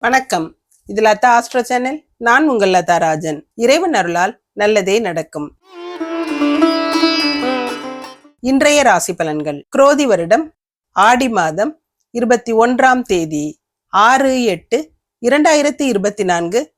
வணக்கம். இது Latha astro channel. நான் உங்கள் லதா ராஜன். இறைவன் அருளால் நல்லதே நடக்கும். இன்றைய ராசி பலன்கள். குரோதி வருடம் ஆடி மாதம் இருபத்தி ஒன்றாம் தேதி ஆறு எட்டு இரண்டாயிரத்தி இருபத்தி நான்கு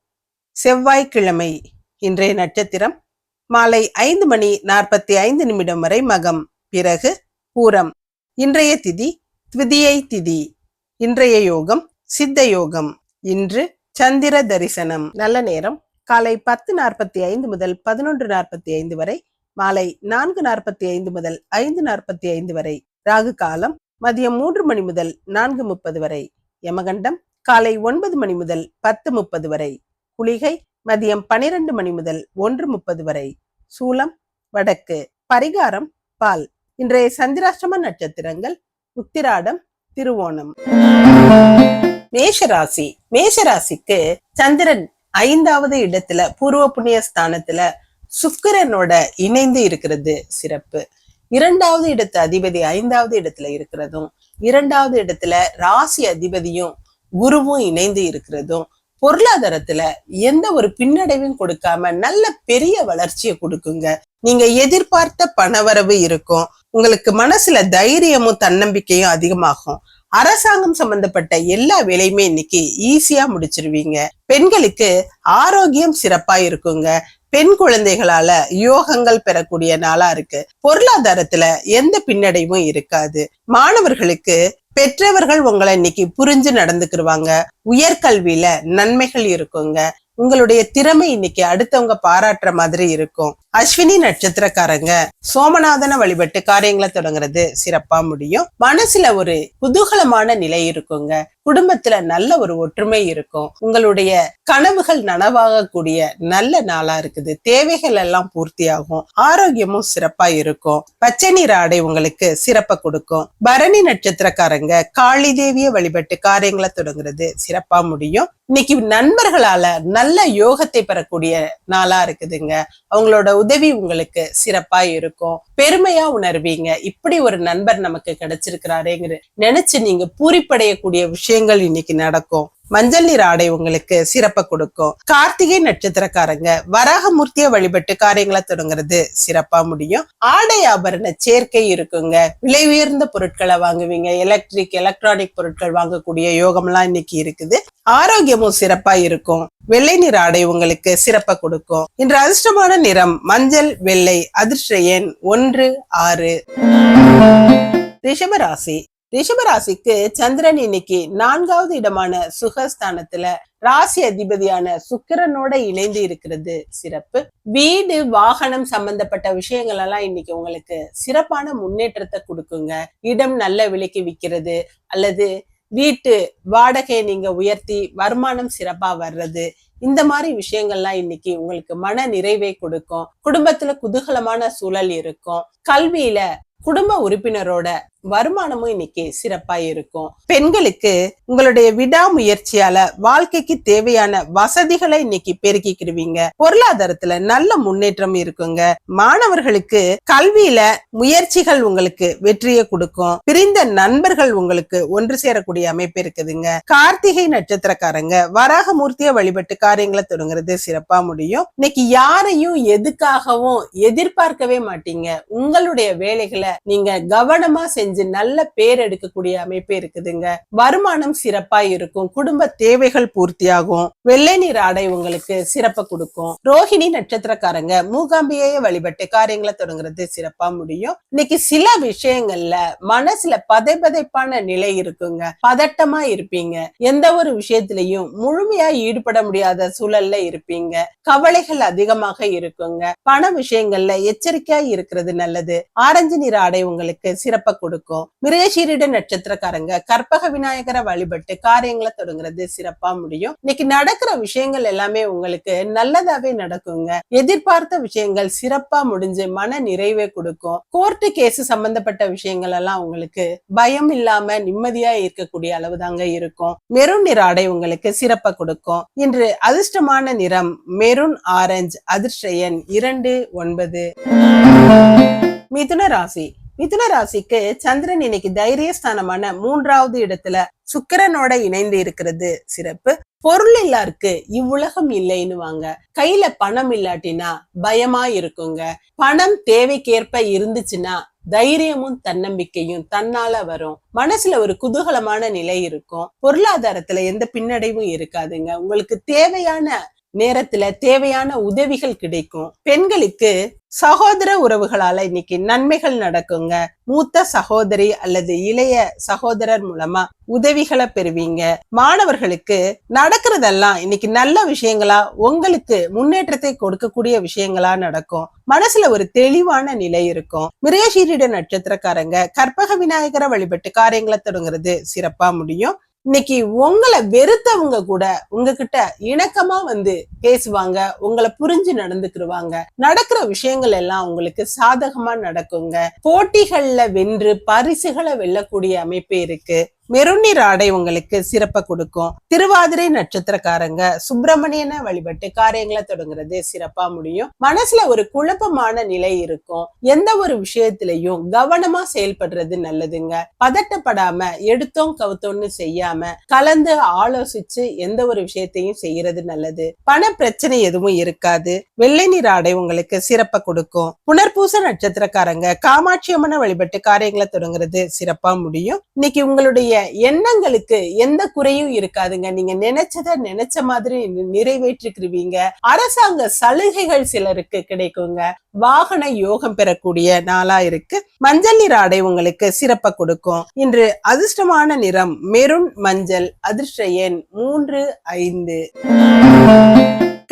செவ்வாய்க்கிழமை. இன்றைய நட்சத்திரம் மாலை ஐந்து மணி நாற்பத்தி ஐந்து நிமிடம் வரை மகம். பிறகு பூரம். இன்றைய திதி த்விதியை திதி. இன்றைய யோகம் சித்த யோகம். இன்று சந்திர தரிசனம். நல்ல நேரம். காலை பத்து நாற்பத்தி ஐந்து முதல் பதினொன்று நாற்பத்தி ஐந்து வரை மாலை நான்கு நாற்பத்தி ஐந்து முதல் ஐந்து நாற்பத்தி ஐந்து வரை ராகு காலம் மதியம் மூன்று மணி முதல் நான்கு முப்பது வரை யமகண்டம் காலை ஒன்பது மணி முதல் பத்து முப்பது வரை குளிகை மதியம் பனிரெண்டு மணி முதல் ஒன்று முப்பது வரை சூலம் வடக்கு பரிகாரம் பால். இன்றைய சந்திராஷ்டம நட்சத்திரங்கள் உத்திராடம் திருவோணம். மேஷராசி மேஷராசிக்கு சந்திரன் ஐந்தாவது இடத்துல பூர்வ புண்ணிய ஸ்தானத்துல சுக்கிரனோட இணைந்து இருக்கிறது சிறப்பு. இரண்டாவது இடத்து அதிபதி ஐந்தாவது இடத்துல இருக்கிறதும் இரண்டாவது இடத்துல ராசி அதிபதியும் குருவும் இணைந்து இருக்கிறதும் பொருளாதாரத்துல எந்த ஒரு பின்னடைவும் கொடுக்காம நல்ல பெரிய வளர்ச்சியை கொடுக்குங்க. நீங்க எதிர்பார்த்த பணவரவு இருக்கும். உங்களுக்கு மனசுல தைரியமும் தன்னம்பிக்கையும் அதிகமாகும். அரசாங்கம் சம்பந்தப்பட்ட எல்லா வேலையுமே இன்னைக்கு ஈஸியா முடிச்சிருவீங்க. பெண்களுக்கு ஆரோக்கியம் சிறப்பா இருக்குங்க. பெண் குழந்தைகளால யோகங்கள் பெறக்கூடிய நாளா இருக்கு. பொருளாதாரத்துல எந்த பின்னடைவும் இருக்காது. மாணவர்களுக்கு பெற்றவர்கள் உங்களை இன்னைக்கு புரிஞ்சு நடந்துக்கிருவாங்க. உயர்கல்வியில நன்மைகள் இருக்குங்க. உங்களுடைய திறமை இன்னைக்கு அடுத்தவங்க பாராட்டுற மாதிரி இருக்கும். அஸ்வினி நட்சத்திரக்காரங்க சோமநாதன வழிபட்டு காரியங்களை தொடங்குறது சிறப்பா முடியும். மனசுல ஒரு குதூகலமான நிலை இருக்குங்க. குடும்பத்துல நல்ல ஒரு ஒற்றுமை இருக்கும். உங்களுடைய கனவுகள் நனவாகக்கூடிய நல்ல நாளா இருக்குது. தேவைகள் எல்லாம் பூர்த்தியாகும். ஆரோக்கியமும் சிறப்பா இருக்கும். பச்சை நீர் ஆடை உங்களுக்கு சிறப்பை கொடுக்கும். பரணி நட்சத்திரக்காரங்க காளி தேவிய வழிபட்டு காரியங்களை தொடங்குறது சிறப்பா முடியும். இன்னைக்கு நண்பர்களால நல்ல யோகத்தை பெறக்கூடிய நாளா இருக்குதுங்க. அவங்களோட உதவி உங்களுக்கு சிறப்பா இருக்கும். பெருமையா உணர்வீங்க. இப்படி ஒரு நண்பர் நமக்கு கிடைச்சிருக்கிறாரேங்கிற நினைச்சு நீங்க பூரிப்படையக்கூடிய விஷயம் விஷயங்கள் இன்னைக்கு நடக்கும். மஞ்சள் நீர் ஆடை உங்களுக்கு சிறப்பை கொடுக்கும். கார்த்திகை நட்சத்திரக்காரங்க வராகமூர்த்திய வழிபட்டு காரியங்களை தொடங்குறது சிறப்பா முடியும். ஆடை ஆபரண சேர்க்கை இருக்குங்க. விலை உயர்ந்த பொருட்களை வாங்குவீங்க. எலக்ட்ரிக் எலக்ட்ரானிக் பொருட்கள் வாங்கக்கூடிய யோகம்லாம் இன்னைக்கு இருக்குது. ஆரோக்கியமும் சிறப்பா இருக்கும். வெள்ளை நிற ஆடை உங்களுக்கு சிறப்பை கொடுக்கும். இன்று அதிர்ஷ்டமான நிறம் மஞ்சள் வெள்ளை அதிர்ஷ்ட எண் ஒன்று ஆறு. ரிஷபராசி ரிஷபராசிக்கு சந்திரன் இன்னைக்கு நான்காவது இடமான சுகஸ்தானத்துல ராசி அதிபதியான சுக்கிரனோட இணைந்து இருக்கிறது. சிறப்பு. வீடு வாகனம் சம்பந்தப்பட்ட விஷயங்கள் எல்லாம் இன்னைக்கு உங்களுக்கு சிறப்பான முன்னேற்றத்தை கொடுக்குங்க. இடம் நல்ல விலைக்கு விற்கிறது அல்லது வீட்டு வாடகையை நீங்க உயர்த்தி வருமானம் சிறப்பா வர்றது. இந்த மாதிரி விஷயங்கள்லாம் இன்னைக்கு உங்களுக்கு மன நிறைவை கொடுக்கும். குடும்பத்துல குதூகலமான சூழல் இருக்கும். கல்வியில குடும்ப உறுப்பினரோட வருமானமும் இன்னைக்கு சிறப்பா இருக்கும். பெண்களுக்கு உங்களுடைய விடாமுயற்சியால வாழ்க்கைக்கு தேவையான வசதிகளை இன்னைக்கு பெருக்கிக்கிடுவீங்க. பொருளாதாரத்துல நல்ல முன்னேற்றம் இருக்குங்க. மாணவர்களுக்கு கல்வியில முயற்சிகள் உங்களுக்கு வெற்றியை கொடுக்கும். பிரிந்த நண்பர்கள் உங்களுக்கு ஒன்று சேரக்கூடிய அமைப்பு இருக்குதுங்க. கார்த்திகை நட்சத்திரக்காரங்க வராகமூர்த்திய வழிபட்டு காரியங்களை தொடங்குறது சிறப்பா முடியும். இன்னைக்கு யாரையும் எதுக்காகவும் எதிர்பார்க்கவே மாட்டீங்க. உங்களுடைய வேலைகளை நீங்க கவனமா செஞ்சு நல்ல பேர் எடுக்கக்கூடிய அமைப்பு இருக்குதுங்க. வருமானம் சிறப்பா இருக்கும். குடும்ப தேவைகள் பூர்த்தியாகும். வெள்ளை நீர் ஆடை உங்களுக்கு சிறப்பை கொடுக்கும். ரோஹிணி நட்சத்திரக்காரங்க மூகாம்பியை வழிபட்டு காரியங்களை தொடங்குறது சிறப்பா முடியும். இன்னைக்கு சில விஷயங்கள்ல மனசுல பதைபதைப்பான நிலை இருக்குங்க. பதட்டமா இருப்பீங்க. எந்த ஒரு விஷயத்திலையும் முழுமையா ஈடுபட முடியாத சூழல்ல இருப்பீங்க. கவலைகள் அதிகமாக இருக்குங்க. பண விஷயங்கள்ல எச்சரிக்கையா இருக்கிறது நல்லது. ஆரஞ்சு நிற ஆடை உங்களுக்கு சிறப்பை கொடுக்கும். மிருகசீரிட நட்சத்திரக்காரங்க கற்பக விநாயகரை வழிபட்டு காரியங்களை தொடங்குறது சிறப்பா முடியும். இன்னைக்கு நடக்கிற விஷயங்கள் எல்லாமே உங்களுக்கு நல்லதாவே நடக்குங்க. எதிர்பார்த்த விஷயங்கள் சிறப்பா முடிஞ்சு மன நிறைவே கொடுக்கும். கோர்ட்டு கேஸ் சம்பந்தப்பட்ட விஷயங்கள் எல்லாம் உங்களுக்கு பயம் இல்லாம நிம்மதியா இருக்கக்கூடிய அளவு தாங்க இருக்கும். மெரூன் நிற ஆடை உங்களுக்கு சிறப்பா கொடுக்கும். இன்று அதிர்ஷ்டமான நிறம் மெரூன் ஆரஞ்சு அதிர்ஷ்ட எண் இரண்டு ஒன்பது. மிதுன ராசி. மிதுன ராசிக்கு சந்திரன் இன்னைக்கு தைரியஸ்தானமான மூன்றாவது இடத்துல சுக்கிரனோட இணைந்து இருக்கிறது. சிறப்பு. பொருள் இல்லாருக்கு இவ்வுலகம் இல்லைன்னு வாங்க. கையில பணம் இல்லாட்டினா பயமா இருக்குங்க. பணம் தேவைக்கேற்ப இருந்துச்சுன்னா தைரியமும் தன்னம்பிக்கையும் தன்னால வரும். மனசுல ஒரு குதூகலமான நிலை இருக்கும். பொருளாதாரத்துல எந்த பின்னடைவும் இருக்காதுங்க. உங்களுக்கு தேவையான நேரத்துல தேவையான உதவிகள் கிடைக்கும். பெண்களுக்கு சகோதர உறவுகளால இன்னைக்கு நன்மைகள் நடக்குங்க. மூத்த சகோதரி அல்லது இளைய சகோதரர் மூலமா உதவிகளை பெறுவீங்க. மாணவர்களுக்கு நடக்கிறதெல்லாம் இன்னைக்கு நல்ல விஷயங்களா? உங்களுக்கு முன்னேற்றத்தை கொடுக்கக்கூடிய விஷயங்களா நடக்கும். மனசுல ஒரு தெளிவான நிலை இருக்கும். மிருகசீரிட நட்சத்திரக்காரங்க கற்பக விநாயகரை வழிபட்டு காரியங்களை தொடங்குறது சிறப்பா முடியும். இன்னைக்கு உங்களை வெறுத்தவங்க கூட உங்ககிட்ட இணக்கமா வந்து பேசுவாங்க உங்களை புரிஞ்சு நடந்துக்கிடுவாங்க நடக்கிற விஷயங்கள் எல்லாம் உங்களுக்கு சாதகமா நடக்குங்க. போட்டிகள்ல வென்று பரிசுகளை வெல்லக்கூடிய அமைப்பு இருக்கு. மெருநீர் ஆடை உங்களுக்கு சிறப்பை கொடுக்கும். திருவாதிரை நட்சத்திரக்காரங்க சுப்பிரமணியனை வழிபட்டு காரியங்களை தொடங்குறது சிறப்பா முடியும். மனசுல ஒரு குழப்பமான நிலை இருக்கும். எந்த ஒரு விஷயத்திலையும் கவனமா செயல்படுறது நல்லதுங்க. பதட்டப்படாம எடுத்தோம் கவுத்தோம்னு செய்யாம கலந்து ஆலோசிச்சு எந்த ஒரு விஷயத்தையும் செய்யறது நல்லது. பண பிரச்சனை எதுவும் இருக்காது. வெள்ளை நீர் ஆடை உங்களுக்கு சிறப்பை கொடுக்கும். புனர்பூச நட்சத்திரக்காரங்க காமாட்சி அம்மனை வழிபட்டு காரியங்களை தொடங்குறது சிறப்பா முடியும். இன்னைக்கு உங்களுடைய எண்ணங்களுக்கு எந்த குறையும் இருக்காதுங்க. நீங்க நினைச்சத நினைச்ச மாதிரி நிறைவேற்றிக்கிருவீங்க. அரசாங்க சலுகைகள் சிலருக்கு கிடைக்குங்க. வாகன யோகம் பெறக்கூடிய நாளா இருக்கு. மஞ்சள் நிற ஆடை உங்களுக்கு சிறப்ப கொடுக்கும். இன்று அதிர்ஷ்டமான நிறம் மெருண் மஞ்சள் அதிர்ஷ்ட எண் மூன்று ஐந்து.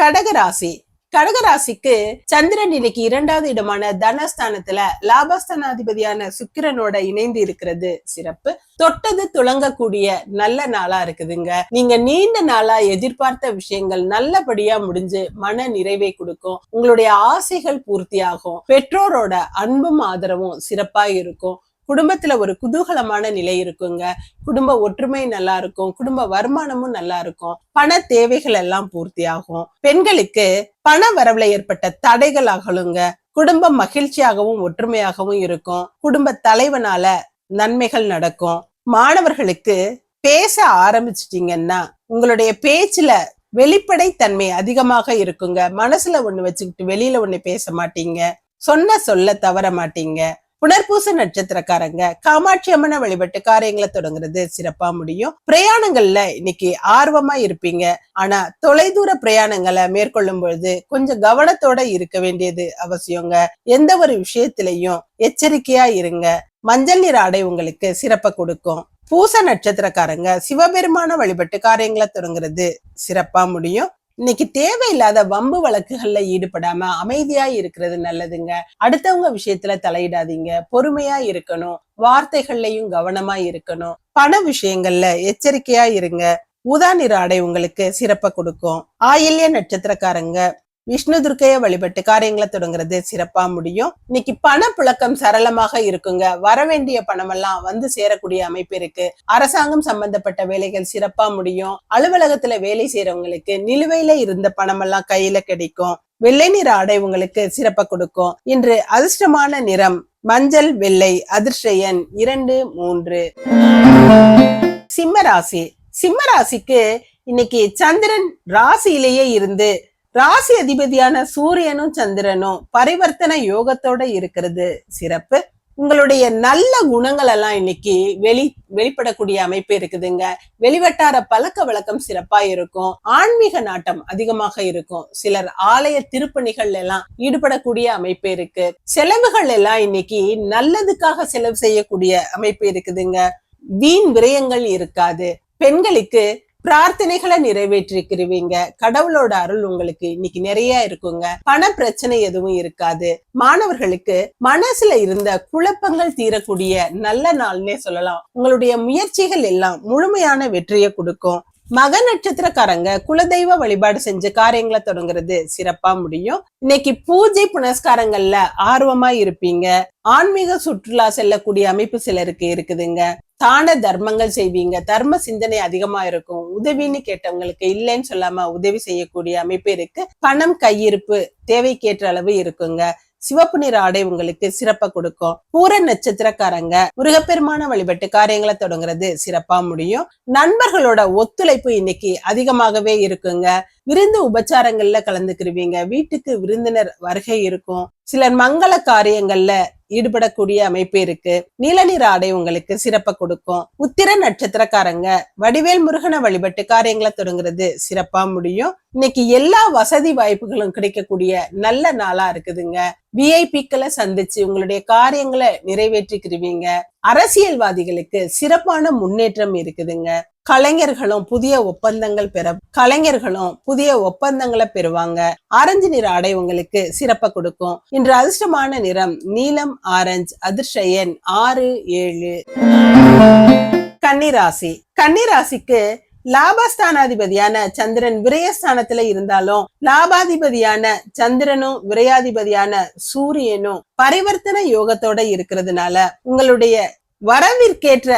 கடகராசி. கடகராசிக்கு சந்திரன் இன்னைக்கு இரண்டாவது இடமான தனஸ்தானத்துல லாபஸ்தானாதிபதியான சுக்கிரனோட இணைந்து இருக்கிறது. சிறப்பு. தொட்டது துளங்கக்கூடிய நல்ல நாளா இருக்குதுங்க. நீங்க நீண்ட நாளா எதிர்பார்த்த விஷயங்கள் நல்லபடியா முடிஞ்சு மன நிறைவை கொடுக்கும். உங்களுடைய ஆசைகள் பூர்த்தியாகும். பெற்றோரோட அன்பும் ஆதரவும் சிறப்பா இருக்கும். குடும்பத்துல ஒரு குதூகலமான நிலை இருக்குங்க. குடும்ப ஒற்றுமை நல்லா இருக்கும். குடும்ப வருமானமும் நல்லா இருக்கும். பண தேவைகள் எல்லாம் பூர்த்தி ஆகும் பெண்களுக்கு பண வரவுல ஏற்பட்ட தடைகள் அகலுங்க. குடும்பம் மகிழ்ச்சியாகவும் ஒற்றுமையாகவும் இருக்கும். குடும்ப தலைவனால நன்மைகள் நடக்கும். மாணவர்களுக்கு பேச ஆரம்பிச்சிட்டீங்கன்னா உங்களுடைய பேச்சுல வெளிப்படை தன்மை அதிகமாக இருக்குங்க. மனசுல ஒண்ணு வச்சுக்கிட்டு வெளியில ஒண்ணு பேச மாட்டீங்க. சொன்ன சொல்ல தவற மாட்டீங்க. புனர்பூச நட்சத்திரக்காரங்க காமாட்சி அம்மனை வழிபட்டு காரியங்களை தொடங்குறது சிறப்பா முடியும். பிரயாணங்கள்ல இன்னைக்கு ஆர்வமா இருப்பீங்க. ஆனா தொலைதூர பிரயாணங்களை மேற்கொள்ளும் பொழுது கொஞ்சம் கவனத்தோட இருக்க வேண்டியது அவசியங்க. எந்த ஒரு விஷயத்திலையும் எச்சரிக்கையா இருங்க. மஞ்சள் நிற ஆடை உங்களுக்கு சிறப்பை கொடுக்கும். பூச நட்சத்திரக்காரங்க சிவபெருமான வழிபட்டு காரியங்களை தொடங்குறது சிறப்பா முடியும். இன்னைக்கு தேவையில்லாத வம்பு வழக்குகள்ல ஈடுபடாம அமைதியா இருக்கிறது நல்லதுங்க. அடுத்தவங்க விஷயத்துல தலையிடாதீங்க. பொறுமையா இருக்கணும். வார்த்தைகள்லயும் கவனமா இருக்கணும். பண விஷயங்கள்ல எச்சரிக்கையா இருங்க. ஊதா நிற ஆடை உங்களுக்கு சிறப்பை கொடுக்கும். ஆயில்ய நட்சத்திரக்காரங்க விஷ்ணு துர்க்கைய வழிபட்டு காரியங்களை தொடங்குறது சிறப்பா முடியும். இன்னைக்கு பணப்புழக்கம் சரளமாக இருக்குங்க. வர வேண்டிய பணமெல்லாம் வந்து சேரக்கூடிய அமைப்பு இருக்கு. அரசாங்கம் சம்பந்தப்பட்ட வேலைகள் சிறப்பா முடியும். அலுவலகத்துல வேலை செய்யறவங்களுக்கு நிலுவையில இருந்த பணமெல்லாம் கையில கிடைக்கும். வெள்ளை நிற ஆடை உங்களுக்கு சிறப்பா கொடுக்கும். இன்று அதிர்ஷ்டமான நிறம் மஞ்சள் வெள்ளை அதிர்ஷ்டயன் இரண்டு மூன்று. சிம்ம ராசி. சிம்ம ராசிக்கு இன்னைக்கு சந்திரன் ராசியிலேயே இருந்து ராசி அதிபதியான சூரியனும் சந்திரனும் பரிவர்த்தனை யோகத்தோட இருக்கிறது. சிறப்பு. உங்களுடைய நல்ல குணங்கள் எல்லாம் இன்னைக்கு வெளி வெளிப்படக்கூடிய அமைப்பு இருக்குதுங்க. வெளிவட்டார பழக்க வழக்கம் சிறப்பா இருக்கும். ஆன்மீக நாட்டம் அதிகமாக இருக்கும். சிலர் ஆலய திருப்பணிகள் எல்லாம் ஈடுபடக்கூடிய அமைப்பு இருக்கு. செலவுகள் எல்லாம் இன்னைக்கு நல்லதுக்காக செலவு செய்யக்கூடிய அமைப்பு இருக்குதுங்க. வீண் விரயங்கள் இருக்காது. பெண்களுக்கு பிரார்த்தனைகளை நிறைவேற்றிருக்கிறீங்க கடவுளோட அருள் உங்களுக்கு இன்னைக்கு நிறைய இருக்குங்க. பண பிரச்சனை எதுவும் இருக்காது. மாணவர்களுக்கு மனசுல இருந்த குழப்பங்கள் தீரக்கூடிய நல்ல நாள்னே சொல்லலாம். உங்களுடைய முயற்சிகள் எல்லாம் முழுமையான வெற்றியை கொடுக்கும். மக நட்சத்திரக்காரங்க குலதெய்வ வழிபாடு செஞ்சு காரியங்களை தொடங்குறது சிறப்பா முடியும். இன்னைக்கு பூஜை புனஸ்காரங்கள்ல ஆர்வமா இருப்பீங்க. ஆன்மீக சுற்றுலா செல்லக்கூடிய அமைப்பு சிலருக்கு இருக்குதுங்க. தான தர்மங்கள் செய்வீங்க. தர்ம சிந்தனை அதிகமா இருக்கும். உதவின்னு கேட்டவங்களுக்கு இல்லைன்னு சொல்லாம உதவி செய்யக்கூடிய அமைப்பு இருக்கு. பணம் கையிருப்பு தேவைக்கேற்ற அளவு இருக்குங்க. சிவப்பு நிற ஆடை உங்களுக்கு சிறப்பா கொடுக்கும். பூர நட்சத்திரக்காரங்க முருகப்பெருமான வழிபட்டு காரியங்களை தொடங்குறது சிறப்பா முடியும். நண்பர்களோட ஒத்துழைப்பு இன்னைக்கு அதிகமாகவே இருக்குங்க. விருந்து உபச்சாரங்கள்ல கலந்துக்கிருவீங்க. வீட்டுக்கு விருந்தினர் வருகை இருக்கும். சிலர் மங்கள காரியங்கள்ல ஈடுபடக்கூடிய அமைப்பு இருக்கு. நீலநிற ஆடை உங்களுக்கு சிறப்பை கொடுக்கும். உத்திர நட்சத்திரக்காரங்க வடிவேல் முருகனை வழிபட்டு காரியங்களை தொடங்குறது சிறப்பா முடியும். இன்னைக்கு எல்லா வசதி வாய்ப்புகளும் கிடைக்கக்கூடிய நல்ல நாளா இருக்குதுங்க. விஐபிக்களை சந்திச்சு உங்களுடைய காரியங்களை நிறைவேற்றிக்கிருவீங்க. அரசியல்வாதிகளுக்கு சிறப்பான முன்னேற்றம் இருக்குதுங்க. கலைஞர்களும் புதிய ஒப்பந்தங்கள் பெற கலைஞர்களும் புதிய ஒப்பந்தங்களை பெறுவாங்க. ஆரஞ்சு நிற ஆடை உங்களுக்கு சிறப்பை கொடுக்கும். இன்று அதிர்ஷ்டமான நிறம் நீலம் ஆரஞ்சு அதிர்ஷ்ட எண் ஆறு ஏழு. கன்னிராசி. கன்னிராசிக்கு லாபஸ்தானாதிபதியான சந்திரன் விரயஸ்தானத்துல இருந்தாலும் லாபாதிபதியான சந்திரனும் விரையாதிபதியான சூரியனும் பரிவர்த்தனை யோகத்தோட இருக்கிறதுனால உங்களுடைய வரவிற்கேற்ற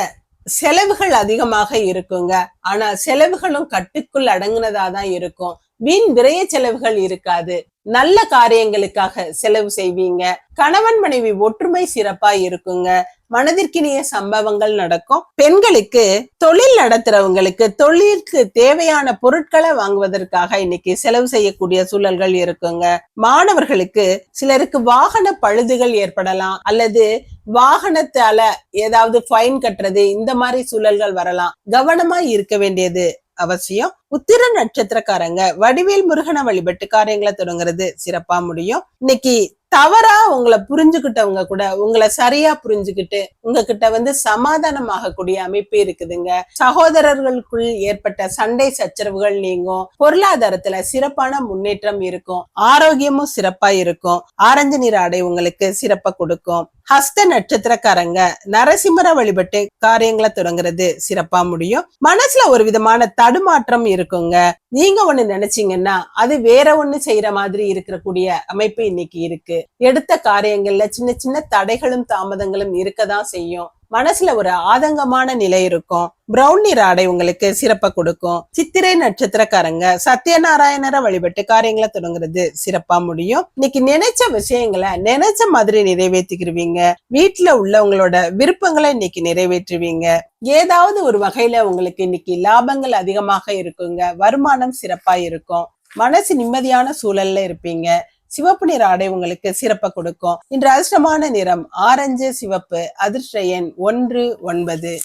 செலவுகள் அதிகமாக இருக்குங்க. ஆனா செலவுகளும் கட்டுக்குள் அடங்குனதா தான் இருக்கும். வீண் விரைய செலவுகள் இருக்காது. நல்ல காரியங்களுக்காக செலவு செய்வீங்க. கணவன் மனைவி ஒற்றுமை சிறப்பா இருக்குங்க. மனதிற்கினிய சம்பவங்கள் நடக்கும். பெண்களுக்கு தொழில் நடத்துறவங்களுக்கு தொழிலுக்கு தேவையான பொருட்களை வாங்குவதற்காக இன்னைக்கு செலவு செய்யக்கூடிய சூழல்கள் இருக்குங்க. மாணவர்களுக்கு சிலருக்கு வாகன பழுதுகள் ஏற்படலாம். அல்லது வாகனத்தால ஏதாவது ஃபைன் கட்டுறது இந்த மாதிரி சூழல்கள் வரலாம். கவனமா இருக்க வேண்டியது அவசியம். உத்திர நட்சத்திரக்காரங்க வடிவேல் முருகனை வழிபட்டு காரியங்களை தொடங்குறது சிறப்பா முடியும். இன்னைக்கு தவறா உங்களை புரிஞ்சுக்கிட்டவங்க கூட உங்களை சரியா புரிஞ்சுக்கிட்டு உங்ககிட்ட வந்து சமாதானமாக கூடிய அமைப்பு இருக்குதுங்க. சகோதரர்களுக்குள் ஏற்பட்ட சண்டை சச்சரவுகள் நீங்கும். பொருளாதாரத்துல சிறப்பான முன்னேற்றம் இருக்கும். ஆரோக்கியமும் சிறப்பா இருக்கும். ஆரஞ்சு நிற ஆடை உங்களுக்கு சிறப்பா கொடுக்கும். ஹஸ்த நட்சத்திரக்காரங்க நரசிம்மர வழிபட்டு காரியங்களை தொடங்குறது சிறப்பா முடியும். மனசுல ஒரு விதமான தடுமாற்றம் இருக்குங்க. நீங்க ஒண்ணு நினைச்சீங்கன்னா அது வேற ஒண்ணு செய்யற மாதிரி இருக்கிற கூடிய அமைப்பு இன்னைக்கு இருக்கு. எடுத்த காரியங்கள்ல சின்ன சின்ன தடைகளும் தாமதங்களும் இருக்கதான் செய்யும். மனசுல ஒரு ஆதங்கமான நிலை இருக்கும். பிரவுன் நிற ஆடை உங்களுக்கு சிறப்பை கொடுக்கும். சித்திரை நட்சத்திரக்காரங்க சத்யநாராயணரை வழிபட்டு காரியங்களை தொடங்குறது சிறப்பா முடியும். இன்னைக்கு நினைச்ச விஷயங்களை நினைச்ச மாதிரி நிறைவேற்றிக்கிருவீங்க. வீட்டுல உள்ளவங்களோட விருப்பங்களை இன்னைக்கு நிறைவேற்றுவீங்க. ஏதாவது ஒரு வகையில உங்களுக்கு இன்னைக்கு லாபங்கள் அதிகமாக இருக்குங்க. வருமானம் சிறப்பா இருக்கும். மனசு நிம்மதியான சூழல்ல இருப்பீங்க. சிவப்பு நிற ஆடை உங்களுக்கு சிறப்பை கொடுக்கும். இன்று அதிர்ஷ்டமான நிறம் ஆரஞ்சு சிவப்பு அதிர்ஷ்ட எண் ஒன்று ஒன்பது.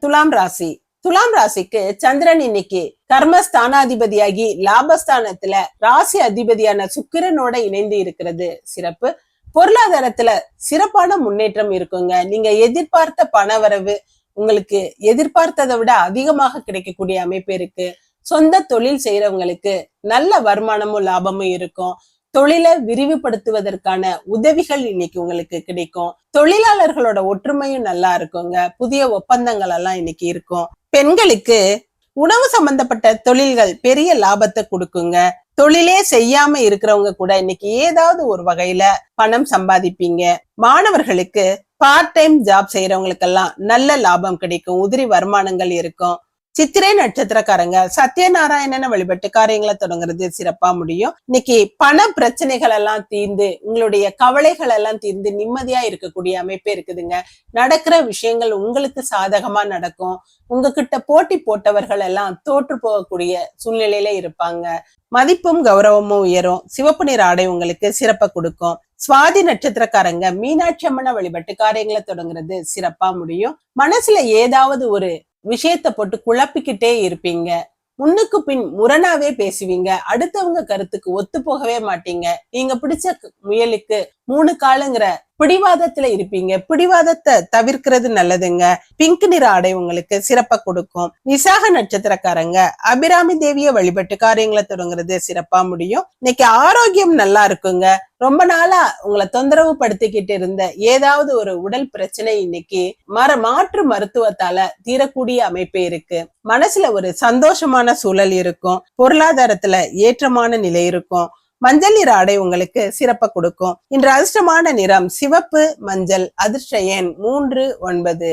துலாம் ராசி. துலாம் ராசிக்கு சந்திரன் இன்னைக்கு கர்மஸ்தானாதிபதியாகி லாபஸ்தானத்துல ராசி அதிபதியான சுக்கிரனோட இணைந்து இருக்கிறது. சிறப்பு. பொருளாதாரத்துல சிறப்பான முன்னேற்றம் இருக்குங்க. நீங்க எதிர்பார்த்த பணவரவு உங்களுக்கு எதிர்பார்த்ததை விட அதிகமாக கிடைக்கக்கூடிய அமைப்பு இருக்கு. சொந்த தொழில் செய்யறவங்களுக்கு நல்ல வருமானமும் லாபமும் இருக்கும். தொழிலை விரிவுபடுத்துவதற்கான உதவிகள் இன்னைக்கு உங்களுக்கு கிடைக்கும். தொழிலாளர்களோட ஒற்றுமையும் நல்லா இருக்குங்க. புதிய ஒப்பந்தங்கள் எல்லாம் இன்னைக்கு இருக்கும். பெண்களுக்கு உணவு சம்பந்தப்பட்ட தொழில்கள் பெரிய லாபத்தை கொடுக்குங்க. தொழிலே செய்யாம இருக்கிறவங்க கூட இன்னைக்கு ஏதாவது ஒரு வகையில பணம் சம்பாதிப்பீங்க. மாணவர்களுக்கு பார்ட் டைம் ஜாப் செய்யறவங்களுக்கெல்லாம் நல்ல லாபம் கிடைக்கும். உதிரி வருமானங்கள் இருக்கும். சித்திரை நட்சத்திரக்காரங்க சத்யநாராயணனை வழிபட்டு காரியங்களை தொடங்குறது சிறப்பா முடியும். இன்னைக்கு பண பிரச்சனைகள் எல்லாம் தீர்ந்து உங்களுடைய கவலைகள் எல்லாம் தீர்ந்து நிம்மதியா இருக்கக்கூடிய அமைப்பே இருக்குதுங்க. நடக்கிற விஷயங்கள் உங்களுக்கு சாதகமா நடக்கும். உங்ககிட்ட போட்டி போட்டவர்கள் எல்லாம் தோற்று போகக்கூடிய சூழ்நிலையில இருப்பாங்க. மதிப்பும் கௌரவமும் உயரும். சிவப்பு நிற ஆடை உங்களுக்கு சிறப்பை கொடுக்கும். சுவாதி நட்சத்திரக்காரங்க மீனாட்சி அம்மனை வழிபட்டு காரியங்களை தொடங்குறது சிறப்பா முடியும். மனசுல ஏதாவது ஒரு விஷயத்த போட்டு குழப்பிக்கிட்டே இருப்பீங்க. முன்னுக்கு பின் முரணாவே பேசுவீங்க. அடுத்தவங்க கருத்துக்கு ஒத்து போகவே மாட்டீங்க. நீங்க பிடிச்ச முயலுக்கு மூணு காலுங்கிற பிடிவாதத்துல இருப்பீங்க. பிடிவாதத்தை தவிர்க்கிறது நல்லதுங்க. பிங்க் நிற ஆடை உங்களுக்கு சிறப்பை கொடுக்கும். விசாக நட்சத்திரக்காரங்க அபிராமி தேவிய வழிபட்டு காரியங்களை தொடங்குறது சிறப்பா முடியும். இன்னைக்கு ஆரோக்கியம் நல்லா இருக்குங்க. ரொம்ப நாளா உங்களை தொந்தரவு படுத்திக்கிட்டு இருந்த ஏதாவது ஒரு உடல் பிரச்சனை இன்னைக்கு மர மாற்று மருத்துவத்தால தீரக்கூடிய அமைப்பு இருக்கு. மனசுல ஒரு சந்தோஷமான சூழல் இருக்கும். பொருளாதாரத்துல ஏற்றமான நிலை இருக்கும். மஞ்சள் நிற ஆடை உங்களுக்கு சிறப்ப கொடுக்கும். இன்று அதிர்ஷ்டமான நிறம் சிவப்பு மஞ்சள் அதிர்ஷ்ட எண் மூன்று ஒன்பது.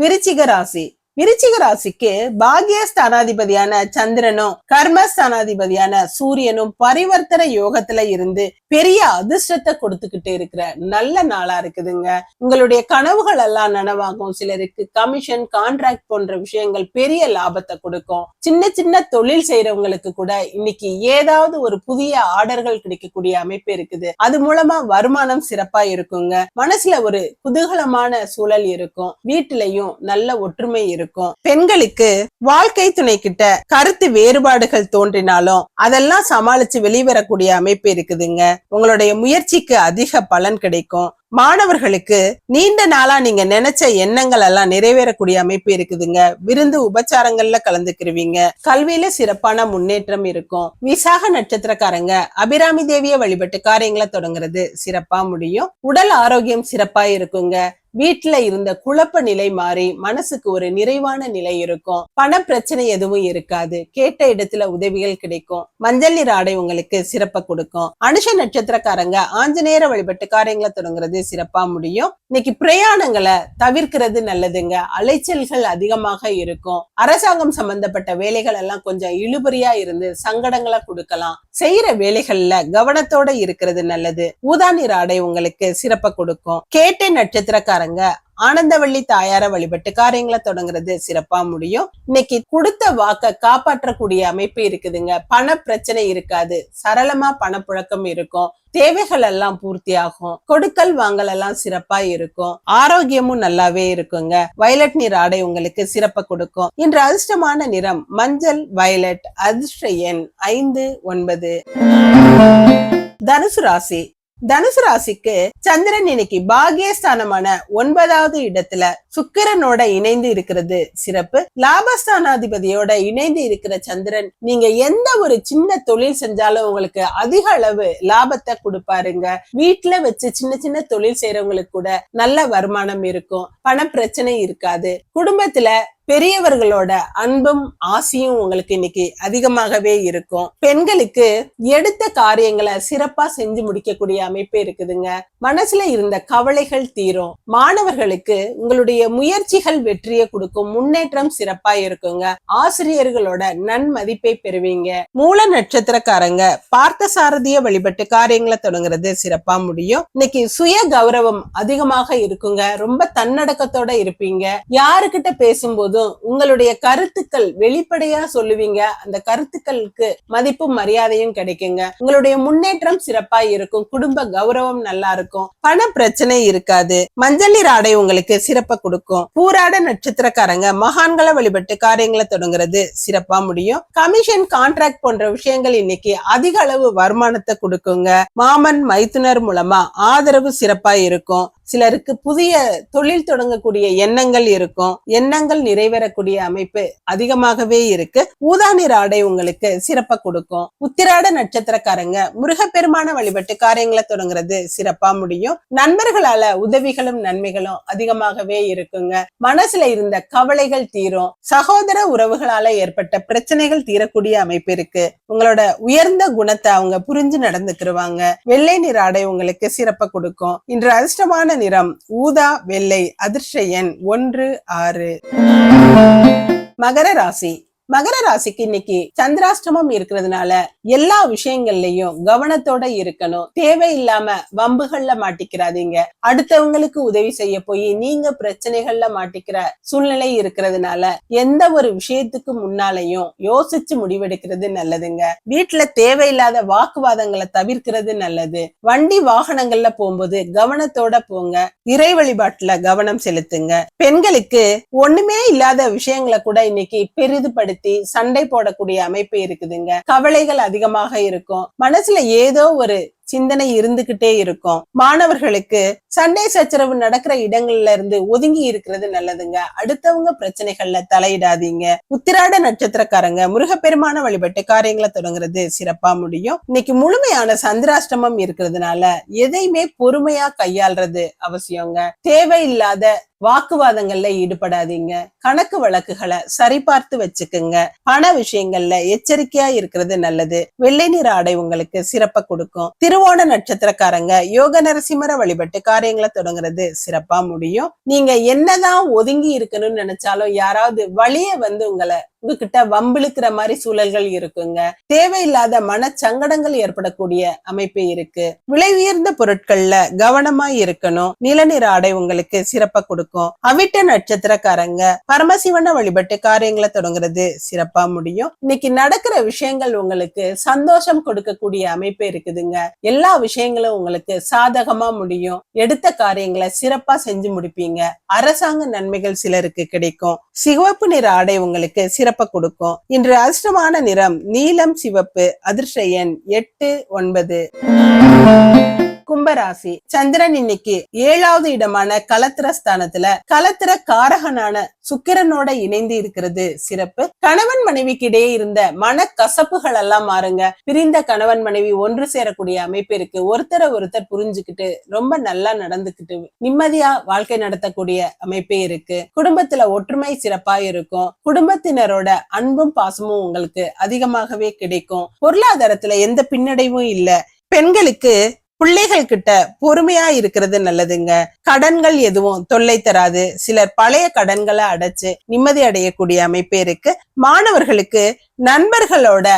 விருச்சிக ராசி. விருச்சிக ராசிக்கு பாகிய ஸ்தானாதிபதியான சந்திரனும் கர்ம ஸ்தானாதிபதியான சூரியனும் பரிவர்த்தனை யோகத்துல இருந்து பெரிய அதிர்ஷ்டத்தை கொடுத்துக்கிட்டு இருக்கிற நல்ல நாளா இருக்குதுங்க. உங்களுடைய கனவுகள் எல்லாம் நனவாகும். சிலருக்கு கமிஷன் கான்ட்ராக்ட் போன்ற விஷயங்கள் பெரிய லாபத்தை கொடுக்கும். சின்ன சின்ன தொழில் செய்யறவங்களுக்கு கூட இன்னைக்கு ஏதாவது ஒரு புதிய ஆர்டர்கள் கிடைக்கக்கூடிய அமைப்பு இருக்குது. அது மூலமா வருமானம் சிறப்பா இருக்குங்க. மனசுல ஒரு குதூகலமான சூழல் இருக்கும். வீட்டிலையும் நல்ல ஒற்றுமை இருக்கும். பெண்களுக்கு வாழ்க்கை துணை கிட்ட கருத்து வேறுபாடுகள் தோன்றினாலும் அதெல்லாம் சமாளிச்சு வெளிவரக்கூடிய அமைப்பு இருக்குதுங்க. உங்களுடைய முயற்சிக்கு அதிக பலன் கிடைக்கும். மாணவர்களுக்கு நீண்ட நாளா நீங்க நினைச்ச எண்ணங்கள் எல்லாம் நிறைவேறக்கூடிய அமைப்பு இருக்குதுங்க. விருந்து உபச்சாரங்கள்ல கலந்துக்கிருவீங்க. கல்வியில சிறப்பான முன்னேற்றம் இருக்கும். விசாக நட்சத்திரக்காரங்க அபிராமி தேவிய வழிபட்டு காரியங்களை தொடங்குறது சிறப்பா முடியும். உடல் ஆரோக்கியம் சிறப்பா இருக்குங்க. வீட்டுல இருந்த குழப்ப நிலை மாறி மனசுக்கு ஒரு நிறைவான நிலை இருக்கும். பண பிரச்சனை எதுவும் இருக்காது. கேட்ட இடத்துல உதவிகள் கிடைக்கும். மஞ்சள் நீர் ஆடை உங்களுக்கு சிறப்பை கொடுக்கும். அனுஷ நட்சத்திரக்காரங்க ஆஞ்சநேயர வழிபட்டு காரியங்களை தொடங்குறது சிறப்பா முடியும். இன்னைக்கு பிரயாணங்களை தவிர்க்கிறது நல்லதுங்க. அலைச்சல்கள் அதிகமாக இருக்கும். அரசாங்கம் சம்பந்தப்பட்ட வேலைகள் எல்லாம் கொஞ்சம் இழுபறியா இருந்து சங்கடங்களை கொடுக்கலாம். செய்யற வேலைகள்ல கவனத்தோட இருக்கிறது நல்லது. ஊதா நீர் ஆடை உங்களுக்கு சிறப்பை கொடுக்கும். கேட்டை நட்சத்திரக்காரங்க ஆனந்தவள்ளி தாயார வழிபட்டு காரியங்களை தொடங்குறது சிறப்பா முடியும். இன்னைக்கு கொடுத்த வாக்க காப்பாற்றக்கூடிய அமைப்பு இருக்குதுங்க. பண பிரச்சனை இருக்காது. சரளமா பணப்புழக்கம் இருக்கும். தேவைகள் எல்லாம் பூர்த்தி ஆகும் கொடுக்கல் வாங்கல் எல்லாம் சிறப்பா இருக்கும். ஆரோக்கியமும் நல்லாவே இருக்குங்க. வயலட் நீர் ஆடை உங்களுக்கு சிறப்ப கொடுக்கும். இன்று அதிர்ஷ்டமான நிறம் மஞ்சள் வயலட் அதிர்ஷ்ட எண் ஐந்து ஒன்பது. தனுசு ராசி. தனுசு ராசிக்கு சந்திரன் இன்னைக்கு பாகியஸ்தானமான ஒன்பதாவது இடத்துல சுக்கிரனோட இணைந்து இருக்கிறது. சிறப்பு. லாபஸ்தானாதிபதியோட இணைந்து இருக்கிற சந்திரன் நீங்க எந்த ஒரு சின்ன தொழில் செஞ்சாலும் உங்களுக்கு அதிக அளவு லாபத்தை கொடுப்பாருங்க. வீட்டுல வச்சு சின்ன சின்ன தொழில் செய்யறவங்களுக்கு கூட நல்ல வருமானம் இருக்கும். பண பிரச்சனை இருக்காது. குடும்பத்துல பெரியவர்களோட அன்பும் ஆசையும் உங்களுக்கு இன்னைக்கு அதிகமாகவே இருக்கும். பெண்களுக்கு எடுத்த காரியங்களை சிறப்பா செஞ்சு முடிக்கக்கூடிய அமைப்பு இருக்குதுங்க. மனசுல இருந்த கவலைகள் தீரும். மாணவர்களுக்கு உங்களுடைய முயற்சிகள் வெற்றியை கொடுக்கும். முன்னேற்றம் சிறப்பா இருக்குங்க. ஆசிரியர்களோட நன்மதிப்பை பெறுவீங்க. மூல நட்சத்திரக்காரங்க பார்த்த சாரதிய வழிபட்டு காரியங்களை தொடங்குறது சிறப்பா முடியும். இன்னைக்கு சுய கௌரவம் அதிகமாக இருக்குங்க. ரொம்ப தன்னடக்கத்தோட இருப்பீங்க. யாருக்கிட்ட போதும். உங்களுடைய கருத்துக்கள் வெளிப்படையா சொல்லுவீங்க. அந்த கருத்துக்களுக்கு மதிப்பும் மரியாதையும் கிடைக்குங்க. உங்களுடைய முன்னேற்றம் சிறப்பா இருக்கும். குடும்ப கௌரவம் நல்லா இருக்கும். பண பிரச்சனை இருக்காது. மஞ்சள் நீர் ஆடை உங்களுக்கு சிறப்பை கொடுக்கும். பூராட நட்சத்திரக்காரங்க மகான்களை வழிபட்டு காரியங்களை தொடங்குறது சிறப்பா முடியும். கமிஷன் கான்ட்ராக்ட் போன்ற விஷயங்கள் இன்னைக்கு அதிக அளவு வருமானத்தை கொடுக்குங்க. மாமன் மைத்துனர் மூலமா ஆதரவு சிறப்பா இருக்கும். சிலருக்கு புதிய தொழில் தொடங்கக்கூடிய எண்ணங்கள் இருக்கும். எண்ணங்கள் நிறைவேறக்கூடிய அமைப்பு அதிகமாகவே இருக்கு. ஊதா நிற ஆடை உங்களுக்கு சிறப்பா கொடுக்கும். உத்திராட நட்சத்திரக்காரங்க முருகப்பெருமான வழிபட்டு காரியங்களை தொடங்குறது சிறப்பா முடியும். நண்பர்களால உதவிகளும் நன்மைகளும் அதிகமாகவே இருக்குங்க. மனசுல இருந்த கவலைகள் தீரும். சகோதர உறவுகளால ஏற்பட்ட பிரச்சனைகள் தீரக்கூடிய அமைப்பு இருக்கு. உங்களோட உயர்ந்த குணத்தை அவங்க புரிஞ்சு நடந்துக்கிருவாங்க. வெள்ளை நிற ஆடை உங்களுக்கு சிறப்பா கொடுக்கும். இன்று அதிர்ஷ்டமான நிறம் ஊதா வெள்ளை அதிர்ஷயன் எண் ஒன்று ஆறு. மகர ராசி. மகர ராசிக்கு இன்னைக்கு சந்திராஷ்டமம் இருக்கிறதுனால எல்லா விஷயங்கள்லயும் கவனத்தோட இருக்கணும். தேவையில்லாம வம்புகள்ல மாட்டிக்கிறாதீங்க. அடுத்தவங்களுக்கு உதவி செய்ய போய் நீங்க பிரச்சனைகள்ல மாட்டிக்கிற சூழ்நிலை இருக்கிறதுனால எந்த ஒரு விஷயத்துக்கு முன்னாலையும் யோசிச்சு முடிவெடுக்கிறது நல்லதுங்க. வீட்டுல தேவையில்லாத வாக்குவாதங்களை தவிர்க்கிறது நல்லது. வண்டி வாகனங்கள்ல போகும்போது கவனத்தோட போங்க. இறை வழிபாட்டுல கவனம் செலுத்துங்க. பெண்களுக்கு ஒண்ணுமே இல்லாத விஷயங்களை கூட இன்னைக்கு பெரிதுபடுத்த சண்டை போடக்கூடிய அமைப்பு இருக்குதுங்க. கவலைகள் அதிகமாக இருக்கும். மனசுல ஏதோ ஒரு சிந்தனை இருந்துகிட்டே இருக்கும். மாணவர்களுக்கு சண்டை சச்சரவு நடக்கிற இடங்கள்ல இருந்து ஒதுங்கி இருக்கிறது நல்லதுங்க. அடுத்தவங்க பிரச்சனைகள்ல தலையிடாதீங்க. உத்திராட நட்சத்திரக்காரங்க முருகப்பெருமான வழிபட்டு காரியங்களை தொடங்குறது சிறப்பா முடியும். இன்னைக்கு முழுமையான சந்திராஷ்டமம் இருக்கிறதுனால எதையுமே பொறுமையா கையாள்றது அவசியங்க. தேவையில்லாத வாக்குவாதங்கள்ல ஈடுபடாதீங்க. கணக்கு வழக்குகளை சரிபார்த்து வச்சுக்குங்க. பண விஷயங்கள்ல எச்சரிக்கையா இருக்கிறது நல்லது. வெள்ளை நிற ஆடை உங்களுக்கு சிறப்பை கொடுக்கும். திருவோண நட்சத்திரக்காரங்க யோக நரசிம்மர வழிபட்டு காரியங்களை தொடங்குறது சிறப்பா முடியும். நீங்க என்னதான் ஒதுங்கி இருக்கணும்னு நினைச்சாலும் யாராவது வழிய வந்து உங்களை உங்ககிட்ட வம்பிழுக்கிற மாதிரி சூழல்கள் இருக்குங்க. தேவையில்லாத மனச்சங்கடங்கள் ஏற்படக்கூடிய அமைப்பு இருக்கு. விலை உயர்ந்த பொருட்கள்ல கவனமா இருக்கணும். நிலநிற ஆடை உங்களுக்கு சிறப்பா கொடுக்கும். அவிட்ட நட்சத்திரக்காரங்க பரமசிவனை வழிபட்டு காரியங்களை தொடங்குறது சிறப்பா முடியும். இன்னைக்கு நடக்கிற விஷயங்கள் உங்களுக்கு சந்தோஷம் கொடுக்கக்கூடிய அமைப்பு இருக்குதுங்க. எல்லா விஷயங்களும் உங்களுக்கு சாதகமா முடியும். எடுத்த காரியங்களை சிறப்பா செஞ்சு முடிப்பீங்க. அரசாங்க நன்மைகள் சிலருக்கு கிடைக்கும். சிவப்பு நிற ஆடை உங்களுக்கு சிறப்பு கொடுக்கும். இன்று அதிர்ஷ்டமான நிறம் நீலம் சிவப்பு அதிர்ஷயன் எட்டு ஒன்பது. கும்பராசி. சந்திரன் இன்னைக்கு ஏழாவது இடமான கலத்திர ஸ்தானத்துல கலத்திர காரகனான சுக்கிரனோட இணைந்து இருக்கிறது. சிறப்பு. கணவன் மனைவிக்கு இடையே இருந்த மன கசப்புகள் எல்லாம் மாறுங்க. பிரிந்த கணவன் மனைவி ஒன்று சேரக்கூடிய அமைப்பு இருக்கு. ஒருத்தரை ஒருத்தர் புரிஞ்சுக்கிட்டு ரொம்ப நல்லா நடந்துக்கிட்டு நிம்மதியா வாழ்க்கை நடத்தக்கூடிய அமைப்பே இருக்கு. குடும்பத்துல ஒற்றுமை சிறப்பா இருக்கும். குடும்பத்தினரோட அன்பும் பாசமும் உங்களுக்கு அதிகமாகவே கிடைக்கும். பொருளாதாரத்துல எந்த பின்னடைவும் இல்ல. பெண்களுக்கு பிள்ளைகள் கிட்ட பொறுமையா இருக்கிறது நல்லதுங்க. கடன்கள் எதுவும் தொல்லை தராது. சிலர் பழைய கடன்களை அடைச்சு நிம்மதி அடையக்கூடிய அமைப்பு இருக்கு. மாணவர்களுக்கு நண்பர்களோட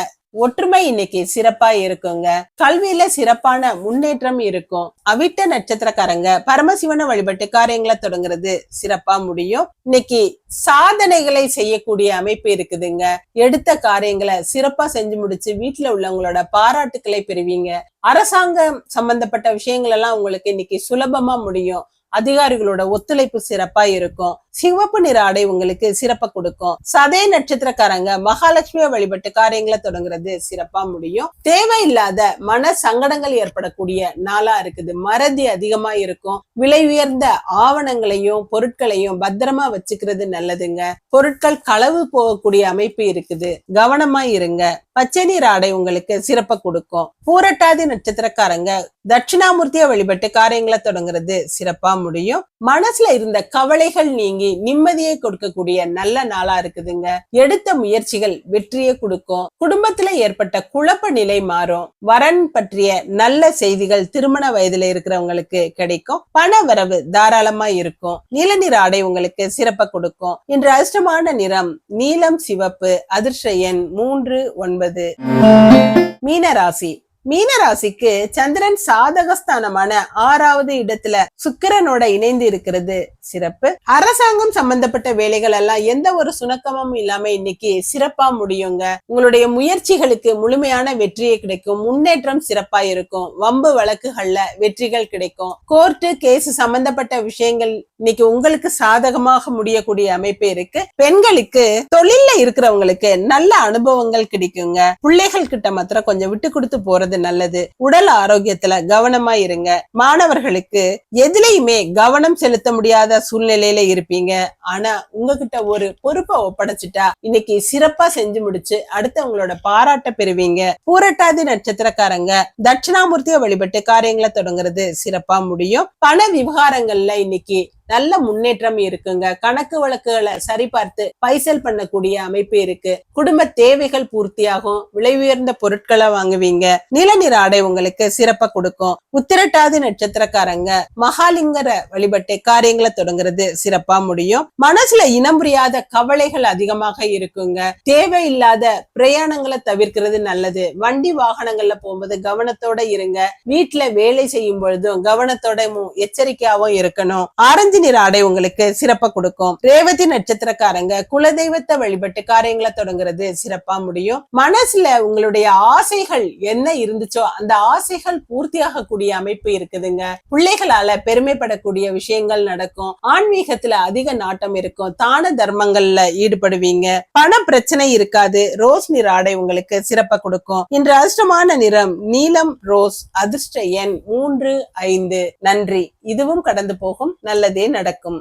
ஒற்றுமை இன்னைக்கு சிறப்பா இருக்குங்க. கல்வியில சிறப்பான முன்னேற்றம் இருக்கும். அவிட்ட நட்சத்திரக்காரங்க பரமசிவனை வழிபட்டு காரியங்களை தொடங்குறது சிறப்பா முடியும். இன்னைக்கு சாதனைகளை செய்யக்கூடிய அமைப்பு இருக்குதுங்க. எடுத்த காரியங்களை சிறப்பா செஞ்சு முடிச்சு வீட்டுல உள்ளவங்களோட பாராட்டுக்களை பெறுவீங்க. அரசாங்கம் சம்பந்தப்பட்ட விஷயங்கள் எல்லாம் உங்களுக்கு இன்னைக்கு சுலபமா முடியும். அதிகாரிகளோட ஒத்துழைப்பு சிறப்பா இருக்கும். சிவப்பு நிற ஆடை உங்களுக்கு சிறப்பா கொடுக்கும். சதய நட்சத்திரக்காரங்க மகாலட்சுமியை வழிபட்டு காரியங்களை தொடங்குறது சிறப்பா முடியும். தேவையில்லாத மன சங்கடங்கள் ஏற்படக்கூடிய நாளா இருக்குது. மறதி அதிகமா இருக்கும். விலை உயர்ந்த ஆவணங்களையும் பொருட்களையும் பத்திரமா வச்சுக்கிறது நல்லதுங்க. பொருட்கள் களவு போகக்கூடிய அமைப்பு இருக்குது. கவனமா இருங்க. பச்சை நீர் ஆடை உங்களுக்கு சிறப்ப கொடுக்கும். பூரட்டாதி நட்சத்திரக்காரங்க தட்சிணாமூர்த்தியை வழிபட்டு காரியங்களை தொடங்குறது சிறப்பா முடியும். மனசுல இருந்த கவலைகள் நீங்கி நிம்மதியை கொடுக்கக்கூடிய நல்ல நாளா இருக்குதுங்க. எடுத்த முயற்சிகள் வெற்றியை கொடுக்கும். குடும்பத்துல ஏற்பட்ட குழப்ப நிலை மாறும். வரன் பற்றிய நல்ல செய்திகள் திருமண வயதுல இருக்கிறவங்களுக்கு கிடைக்கும். பண வரவு தாராளமா இருக்கும். நீல நிற ஆடை உங்களுக்கு சிறப்ப கொடுக்கும். இன்று அதிர்ஷ்டமான நிறம் நீலம் சிவப்பு அதிர்ஷ்ட எண் மூன்று ஒன்பது. மீனராசி. மீனராசிக்கு சந்திரன் சாதகஸ்தானமான ஆறாவது இடத்துல சுக்கிரனோட இணைந்து இருக்கிறது. சிறப்பு. அரசாங்கம் சம்பந்தப்பட்ட வேலைகள் எல்லாம் எந்த ஒரு சுணக்கமும் இல்லாம இன்னைக்கு சிறப்பா முடியுங்க. உங்களுடைய முயற்சிகளுக்கு முழுமையான வெற்றியை கிடைக்கும். முன்னேற்றம் சிறப்பா இருக்கும். வம்பு வழக்குகள்ல வெற்றிகள் கிடைக்கும். கோர்ட்டு கேஸ் சம்பந்தப்பட்ட விஷயங்கள் இன்னைக்கு உங்களுக்கு சாதகமாக முடியக்கூடிய அமைப்பு இருக்கு. பெண்களுக்கு தொழில்ல இருக்கிறவங்களுக்கு நல்ல அனுபவங்கள் கிடைக்குங்க. பிள்ளைகள் கிட்ட மாத்திரம் கொஞ்சம் விட்டு கொடுத்து போறது நல்லது. உடல் ஆரோக்கியத்துல கவனமா இருங்க. மாணவர்களுக்கு எதுலையுமே கவனம் செலுத்த முடியாத சூழ்நிலையில இருப்பீங்க. ஆனா உங்ககிட்ட ஒரு பொறுப்பை ஒப்படைச்சிட்டா இன்னைக்கு சிறப்பா செஞ்சு முடிச்சு அடுத்தவங்களோட பாராட்ட பெறுவீங்க. பூரட்டாதி நட்சத்திரக்காரங்க தட்சிணாமூர்த்தியை வழிபட்டு காரியங்களை தொடங்குறது சிறப்பா முடியும். பண விவகாரங்கள்ல இன்னைக்கு நல்ல முன்னேற்றம் இருக்குங்க. கணக்கு வழக்குகளை சரிபார்த்து பைசல் பண்ணக்கூடிய அமைப்பு இருக்கு. குடும்ப தேவைகள் பூர்த்தியாகும். விலை உயர்ந்த பொருட்களை வாங்குவீங்க. நிலநிற ஆடை உங்களுக்கு சிறப்பா கொடுக்கும். உத்திரட்டாதி நட்சத்திரக்காரங்க மகாலிங்கர வழிபட்டு காரியங்களை தொடங்குறது சிறப்பா முடியும். மனசுல இனம் புரியாத கவலைகள் அதிகமாக இருக்குங்க. தேவையில்லாத பிரயாணங்களை தவிர்க்கிறது நல்லது. வண்டி வாகனங்கள்ல போகும்போது கவனத்தோட இருங்க. வீட்டுல வேலை செய்யும் பொழுதும் கவனத்தோடவும் எச்சரிக்கையாவும் இருக்கணும். ஆரஞ்சு நிற ஆடை உங்களுக்கு சிறப்பா கொடுக்கும். ரேவதி நட்சத்திரக்காரங்க குலதெய்வத்தை வழிபட்டு காரியங்களை தொடங்குறது சிறப்பா முடியும். மனசுல உங்களுடைய ஆசைகள் என்ன இருந்துச்சோ அந்த ஆசைகள் பூர்த்தியாகக்கூடிய அமைப்பு இருக்குதுங்க. பிள்ளைகளால பெருமைப்படக்கூடிய விஷயங்கள் நடக்கும். ஆன்மீகத்துல அதிக நாட்டம் இருக்கும். தான தர்மங்கள்ல ஈடுபடுவீங்க. பண பிரச்சனை இருக்காது. ரோஸ் நிற ஆடை உங்களுக்கு சிறப்பா கொடுக்கும். இன்று அதிர்ஷ்டமான நிறம் நீலம் ரோஸ் அதிர்ஷ்ட எண் மூன்று ஐந்து. நன்றி. இதுவும் கடந்து போகும். நல்லதே நடக்கும்.